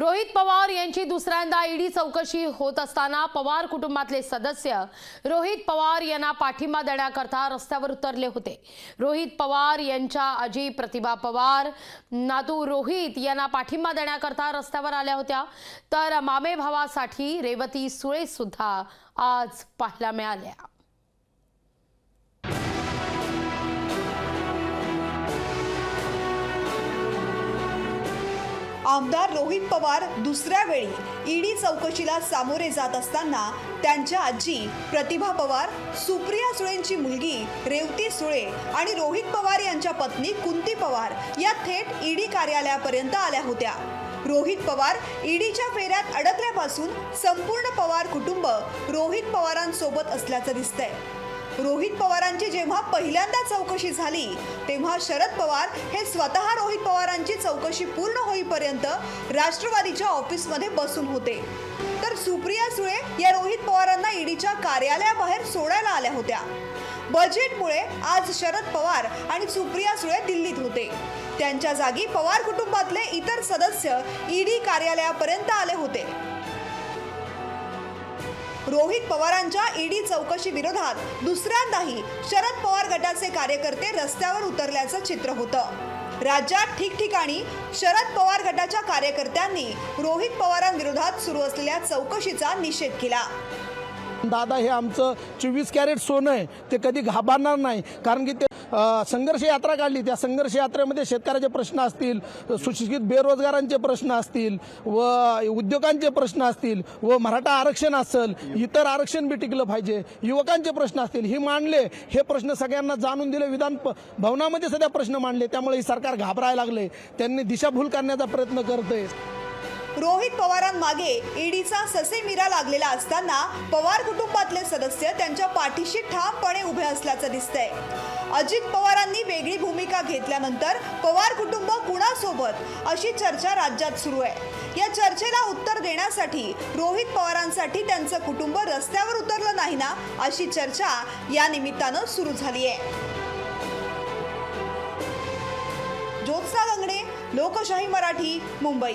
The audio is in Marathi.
रोहित पवार यांची दुसऱ्यांदा ईडी चौकशी होत असताना पवार कुटुंबातले सदस्य रोहित पवार यांना पाठिंबा देण्याकरता रस्त्यावर उतरले होते. रोहित पवार यांच्या आजी प्रतिभा पवार नातू रोहित यांना पाठिंबा देण्याकरता रस्त्यावर आल्या होत्या. तर मामेभावासाठी रेवती सुळे सुद्धा आज पाहायला मिळाल्या. आमदार रोहित पवार दुसऱ्या वेळी ईडी चौकशीला सामोरे जात असताना त्यांच्या आजी प्रतिभा पवार सुप्रिया सुळेंची मुलगी रेवती सुळे आणि रोहित पवार यांच्या पत्नी कुंती पवार या थेट ईडी कार्यालयापर्यंत आल्या होत्या. रोहित पवार ईडीच्या फेऱ्यात अडकल्यापासून संपूर्ण पवार कुटुंब रोहित पवारांसोबत असल्याचं दिसतंय. रोहित पवारांची जेव्हा पहिल्यांदा चौकशी झाली तेव्हा शरद पवार हे स्वतः रोहित पवारांची चौकशी पूर्ण होईपर्यंत राष्ट्रवादीच्या ऑफिसमध्ये बसून होते. तर सुप्रिया सुळे या रोहित पवारांना ईडीच्या कार्यालयाबाहेर सोडायला आल्या होत्या. बजेटमुळे आज शरद पवार आणि सुप्रिया सुळे दिल्लीत होते. त्यांच्या जागी पवार कुटुंबातले इतर सदस्य ईडी कार्यालयापर्यंत आले होते. रोहित पवारांच्या ईडी चौकशी विरोधात दुसऱ्यांदाही शरद पवार गटाचे कार्यकर्ते रस्त्यावर उतरल्याचं चित्र होतं. राज्यात ठिकठिकाणी शरद पवार गटाच्या कार्यकर्त्यांनी रोहित पवारांविरोधात सुरू असलेल्या चौकशीचा निषेध केला. दादा हे आमचं चोवीस कॅरेट सोनं आहे. ते कधी घाबरणार नाही. कारण की ते संघर्ष यात्रा काढली. त्या संघर्ष यात्रेमध्ये शेतकऱ्याचे प्रश्न असतील सुशिक्षित बेरोजगारांचे प्रश्न असतील व उद्योगांचे प्रश्न असतील व मराठा आरक्षण असेल इतर आरक्षण बी टिकलं पाहिजे युवकांचे प्रश्न असतील हे मांडले. हे प्रश्न सगळ्यांना जाणून दिले. विधान प- भवनामध्ये सध्या प्रश्न मांडले. त्यामुळे हे सरकार घाबरायला लागले. त्यांनी दिशाभूल करण्याचा प्रयत्न करते रोहित पवारांमागे ईडीचा ससेमिरा लागलेला असताना पवार कुटुंबातले सदस्य त्यांच्या पाठीशी ठामपणे उभे असल्याचं दिसतंय. अजित पवारांनी वेगळी भूमिका घेतल्यानंतर पवार कुटुंब कुणासोबत अशी चर्चा राज्यात सुरू आहे. या चर्चेला उत्तर देण्यासाठी रोहित पवारांसाठी त्यांचं कुटुंब रस्त्यावर उतरलं नाही ना अशी चर्चा या निमित्तानं सुरू झाली आहे ज्योत्सा गंगणे लोकशाही मराठी मुंबई.